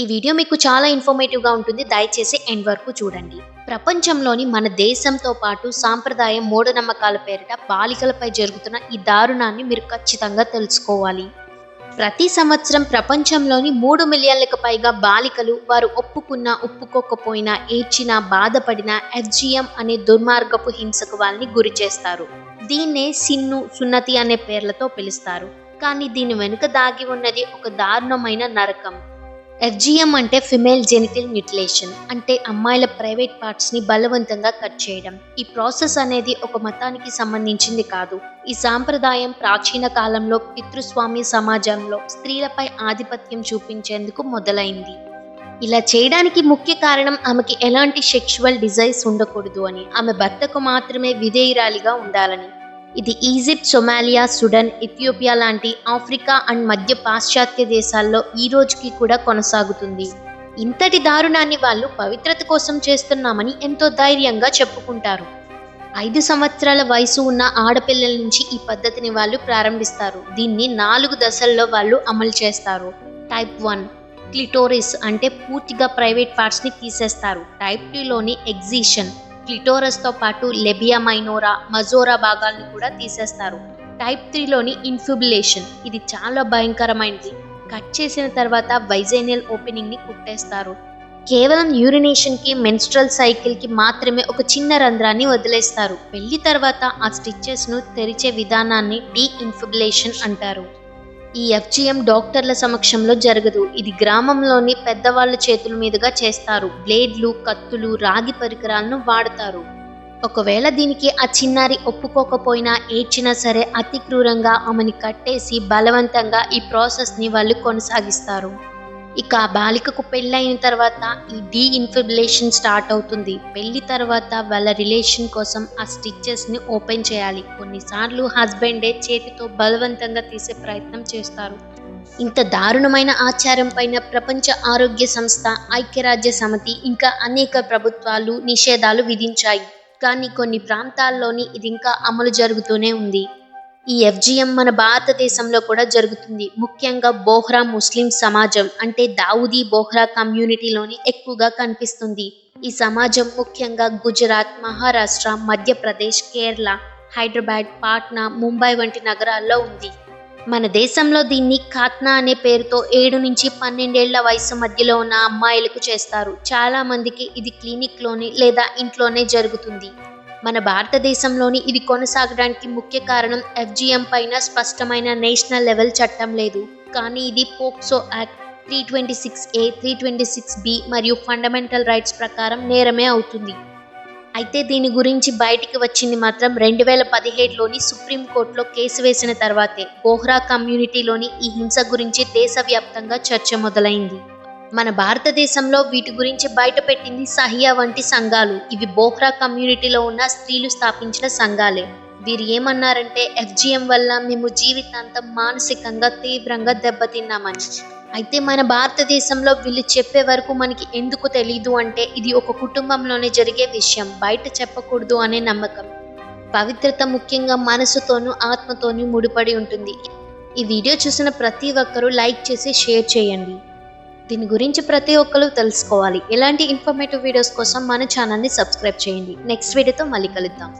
ఈ వీడియో మీకు చాలా ఇన్ఫర్మేటివ్గా ఉంటుంది. దయచేసి ఎండ్ వరకు చూడండి. ప్రపంచంలోని మన దేశంతో పాటు సాంప్రదాయం మూఢనమ్మకాల పేరిట బాలికలపై జరుగుతున్న ఈ దారుణాన్ని మీరు ఖచ్చితంగా తెలుసుకోవాలి. ప్రతి సంవత్సరం ప్రపంచంలోని మూడు మిలియన్లకు పైగా బాలికలు వారు ఒప్పుకున్నా ఒప్పుకోకపోయినా ఏడ్చినా బాధపడినా ఎఫ్జిఎం అనే దుర్మార్గపు హింసకు వాళ్ళని గురి చేస్తారు. దీన్నే సిన్ను సున్నతి అనే పేర్లతో పిలుస్తారు. కానీ దీని వెనుక దాగి ఉన్నది ఒక దారుణమైన నరకం. ఎఫ్జిఎం అంటే ఫిమేల్ జెనిటల్ మ్యూటిలేషన్ అంటే అమ్మాయిల ప్రైవేట్ పార్ట్స్ని బలవంతంగా కట్ చేయడం. ఈ ప్రాసెస్ అనేది ఒక మతానికి సంబంధించింది కాదు. ఈ సాంప్రదాయం ప్రాచీన కాలంలో పితృస్వామి సమాజంలో స్త్రీలపై ఆధిపత్యం చూపించేందుకు మొదలైంది. ఇలా చేయడానికి ముఖ్య కారణం ఆమెకి ఎలాంటి సెక్షువల్ డిజైర్స్ ఉండకూడదు అని ఆమె భర్తకు మాత్రమే విధేయురాలిగా ఉండాలని. ఇది ఈజిప్ట్ సొమాలియా సుడన్ ఇథియోపియా లాంటి ఆఫ్రికా అండ్ మధ్య పాశ్చాత్య దేశాల్లో ఈ రోజుకి కూడా కొనసాగుతుంది. ఇంతటి దారుణాన్ని వాళ్ళు పవిత్రత కోసం చేస్తున్నామని ఎంతో ధైర్యంగా చెప్పుకుంటారు. ఐదు సంవత్సరాల వయసు ఉన్న ఆడపిల్లల నుంచి ఈ పద్ధతిని వాళ్ళు ప్రారంభిస్తారు. దీన్ని నాలుగు దశల్లో వాళ్ళు అమలు చేస్తారు. టైప్ వన్ క్లిటోరిస్ అంటే పూర్తిగా ప్రైవేట్ పార్ట్స్ని తీసేస్తారు. టైప్ టూలోని ఎగ్జిషన్ క్లిటోరస్తో పాటు లెబియా మైనోరా మజోరా భాగాలను కూడా తీసేస్తారు. టైప్ త్రీలోని ఇన్ఫ్యుబులేషన్ ఇది చాలా భయంకరమైనది. కట్ చేసిన తర్వాత వైజైనల్ ఓపెనింగ్ని కుట్టేస్తారు. కేవలం యూరినేషన్కి మెన్స్ట్రల్ సైకిల్కి మాత్రమే ఒక చిన్న రంధ్రాన్ని వదిలేస్తారు. పెళ్ళి తర్వాత ఆ స్టిచ్చెస్ను తెరిచే విధానాన్ని డీ ఇన్ఫ్యుబులేషన్ అంటారు. ఈ ఎఫ్జిఎం డాక్టర్ల సమక్షంలో జరగదు. ఇది గ్రామంలోని పెద్దవాళ్ళ చేతుల మీదుగా చేస్తారు. బ్లేడ్లు కత్తులు రాగి పరికరాలను వాడతారు. ఒకవేళ దీనికి ఆ చిన్నారి ఒప్పుకోకపోయినా ఏడ్చినా సరే అతి క్రూరంగా ఆమెని కట్టేసి బలవంతంగా ఈ ప్రాసెస్ని వాళ్ళు కొనసాగిస్తారు. ఇక ఆ బాలికకు పెళ్ళైన తర్వాత ఈ డీ ఇన్ఫిబులేషన్ స్టార్ట్ అవుతుంది. పెళ్ళి తర్వాత వాళ్ళ రిలేషన్ కోసం ఆ స్టిచ్చెస్ని ఓపెన్ చేయాలి. కొన్నిసార్లు హస్బెండే చేతితో బలవంతంగా తీసే ప్రయత్నం చేస్తారు. ఇంత దారుణమైన ఆచారం పైన ప్రపంచ ఆరోగ్య సంస్థ ఐక్యరాజ్య సమితి ఇంకా అనేక ప్రభుత్వాలు నిషేధాలు విధించాయి. కానీ కొన్ని ప్రాంతాల్లోని ఇది ఇంకా అమలు జరుగుతూనే ఉంది. ఈ ఎఫ్జిఎం మన భారతదేశంలో కూడా జరుగుతుంది. ముఖ్యంగా బోహ్రా ముస్లిం సమాజం అంటే దావుదీ బోహ్రా కమ్యూనిటీలోని ఎక్కువగా కనిపిస్తుంది. ఈ సమాజం ముఖ్యంగా గుజరాత్ మహారాష్ట్ర మధ్యప్రదేశ్ కేరళ హైదరాబాద్ పాట్నా ముంబై వంటి నగరాల్లో ఉంది. మన దేశంలో దీన్ని ఖాత్నా అనే పేరుతో ఏడు నుంచి పన్నెండేళ్ళ వయసు మధ్యలో ఉన్న అమ్మాయిలకు చేస్తారు. చాలా మందికి ఇది క్లినిక్లోని లేదా ఇంట్లోనే జరుగుతుంది. మన భారతదేశంలోని ఇది కొనసాగడానికి ముఖ్య కారణం ఎఫ్జిఎం పైన స్పష్టమైన నేషనల్ లెవెల్ చట్టం లేదు. కానీ ఇది POCSO act three twenty six A three twenty six B మరియు ఫండమెంటల్ రైట్స్ ప్రకారం నేరమే అవుతుంది. అయితే దీని గురించి బయటికి వచ్చింది మాత్రం రెండు వేల పదిహేడులోని సుప్రీంకోర్టులో కేసు వేసిన తర్వాతే. బోహ్రా కమ్యూనిటీలోని ఈ హింస గురించి దేశవ్యాప్తంగా చర్చ మొదలైంది. మన భారతదేశంలో వీటి గురించి బయటపెట్టింది సహియా వంటి సంఘాలు. ఇవి బోహ్రా కమ్యూనిటీలో ఉన్న స్త్రీలు స్థాపించిన సంఘాలే. వీరు ఏమన్నారంటే ఎఫ్జిఎం వల్ల మేము జీవితాంతం మానసికంగా తీవ్రంగా దెబ్బతిన్నామని. అయితే మన భారతదేశంలో వీళ్ళు చెప్పే వరకు మనకి ఎందుకు తెలీదు అంటే ఇది ఒక కుటుంబంలోనే జరిగే విషయం. బయట చెప్పకూడదు అనే నమ్మకం. పవిత్రత ముఖ్యంగా మనసుతోనూ ఆత్మతోనూ ముడిపడి ఉంటుంది. ఈ వీడియో చూసిన ప్రతి ఒక్కరూ లైక్ చేసి షేర్ చేయండి. దీని గురించి ప్రతి ఒక్కరు తెలుసుకోవాలి. ఇలాంటి ఇన్ఫర్మేటివ్ వీడియోస్ కోసం మన ఛానల్ని సబ్స్క్రైబ్ చేయండి. నెక్స్ట్ వీడియోతో మళ్ళీ కలుద్దాం.